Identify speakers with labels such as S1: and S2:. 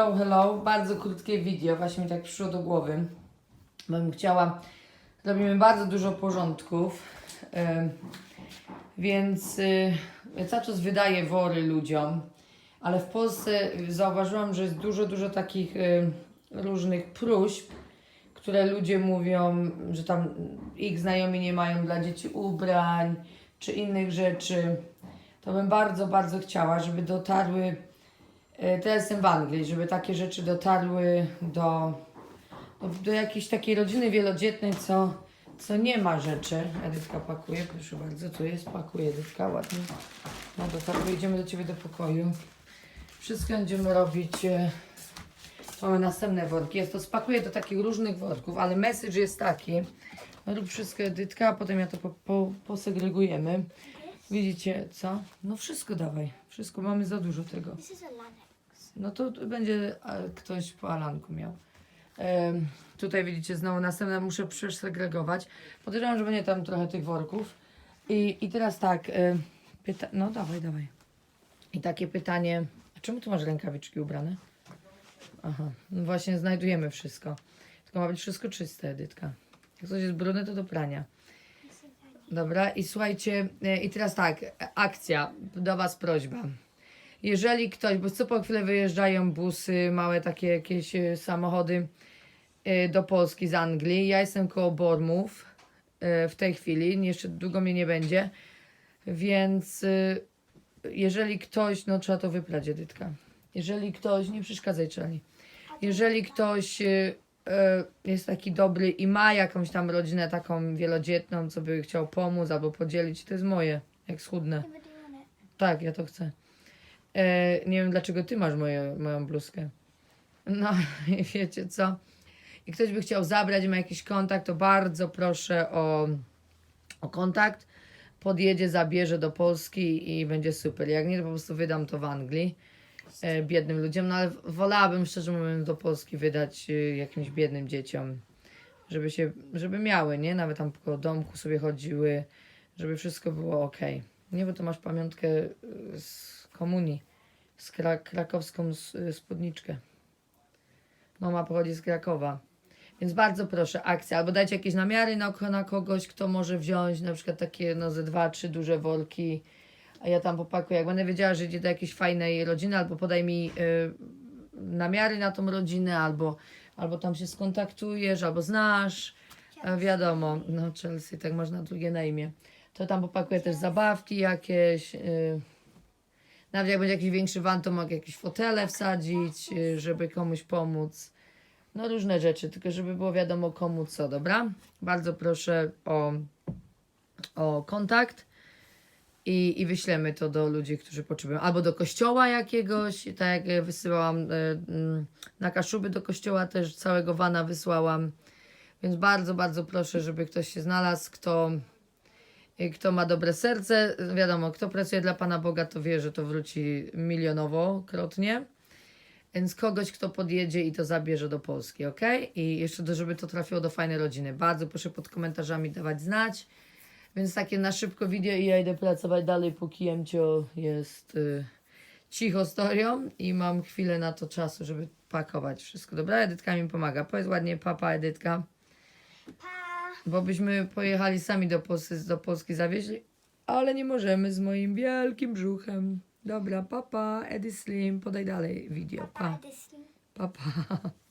S1: Hello, hello, bardzo krótkie video, właśnie mi tak przyszło do głowy. Bo bym chciała, robimy bardzo dużo porządków, em, więc y, ja cały czas wydaję wory ludziom, ale w Polsce zauważyłam, że jest dużo, dużo takich y, różnych próśb, które ludzie mówią, że tam ich znajomi nie mają dla dzieci ubrań czy innych rzeczy. To bym bardzo, bardzo chciała, żeby dotarły Teraz jestem w Anglii, żeby takie rzeczy dotarły do, do, jakiejś takiej rodziny wielodzietnej, co, co nie ma rzeczy. Edytka pakuje, proszę bardzo, tu jest, pakuje Edytka ładnie. No to tak, wyjdziemy do Ciebie do pokoju. Wszystko będziemy robić. e, Mamy następne worki. Jest to spakuję do takich różnych worków, ale message jest taki. No rób wszystko Edytka, a potem ja to po, po, posegregujemy. Widzicie co? No wszystko dawaj. Wszystko, mamy za dużo tego. No to będzie ktoś po Alanku miał. Tutaj widzicie znowu następne muszę przesegregować. Podejrzewam, że będzie tam trochę tych worków. I, i teraz tak, pyta- no dawaj, dawaj. I takie pytanie, a czemu tu masz rękawiczki ubrane? Aha, no właśnie znajdujemy wszystko. Tylko ma być wszystko czyste, Edytka. Jak coś jest brudne, to do prania. Dobra, i słuchajcie, e, i teraz tak, e, akcja, do Was prośba. Jeżeli ktoś, bo co po chwilę wyjeżdżają busy, małe takie jakieś e, samochody e, do Polski z Anglii. Ja jestem koło Bormów e, w tej chwili, jeszcze długo mnie nie będzie, więc jeżeli ktoś, no trzeba to wyprać, Edytka. Jeżeli ktoś, nie przeszkadzaj Czeli. Jeżeli ktoś jest taki dobry i ma jakąś tam rodzinę taką wielodzietną, co by chciał pomóc albo podzielić, to jest moje, jak schudnę. Tak, ja to chcę. E, nie wiem, dlaczego ty masz moje, moją bluzkę. No, i wiecie co? I ktoś by chciał zabrać, ma jakiś kontakt, to bardzo proszę o, o kontakt. Podjedzie, zabierze do Polski i będzie super. Jak nie, to po prostu wydam to w Anglii e, biednym ludziom. No ale wolałabym, szczerze mówiąc, do Polski wydać e, jakimś biednym dzieciom. Żeby się, żeby miały, nie? Nawet tam po domku sobie chodziły, żeby wszystko było ok. Nie, bo to masz pamiątkę y, z komunii, z kra krakowską y, spódniczkę. Mama pochodzi z Krakowa. Więc bardzo proszę, akcja. Albo dajcie jakieś namiary na, na kogoś, kto może wziąć na przykład takie no ze dwa, trzy duże worki, a ja tam popakuję. Jak będę wiedziała, że idzie do jakiejś fajnej rodziny, albo podaj mi y, namiary na tą rodzinę, albo, albo tam się skontaktujesz, albo znasz. A wiadomo, no Chelsea, tak można drugie na imię. To tam popakuję też zabawki jakieś. Yy. Nawet jak będzie jakiś większy van, to mogę jakieś fotele wsadzić, yy, żeby komuś pomóc. No różne rzeczy, tylko żeby było wiadomo komu co, dobra? Bardzo proszę o, o kontakt i, i wyślemy to do ludzi, którzy potrzebują. Albo do kościoła jakiegoś, tak jak wysyłałam y, na Kaszuby do kościoła też całego wana wysłałam. Więc bardzo, bardzo proszę, żeby ktoś się znalazł, kto, y, kto ma dobre serce. Wiadomo, kto pracuje dla Pana Boga, to wie, że to wróci milionowo, krotnie. Więc kogoś, kto podjedzie i to zabierze do Polski, ok? I jeszcze, do, żeby to trafiło do fajnej rodziny. Bardzo proszę pod komentarzami dawać znać. Więc takie na szybko video i ja idę pracować dalej, póki Jemcio jest y, cicho storią i mam chwilę na to czasu, żeby pakować wszystko. Dobra, Edytka mi pomaga. Powiedz ładnie papa, Edytka.
S2: Pa.
S1: Bo byśmy pojechali sami do Polski, do Polski zawieźli, ale nie możemy z moim wielkim brzuchem. Dobra, papa, Edy Slim, podaj dalej video. Pa,
S2: This
S1: papa.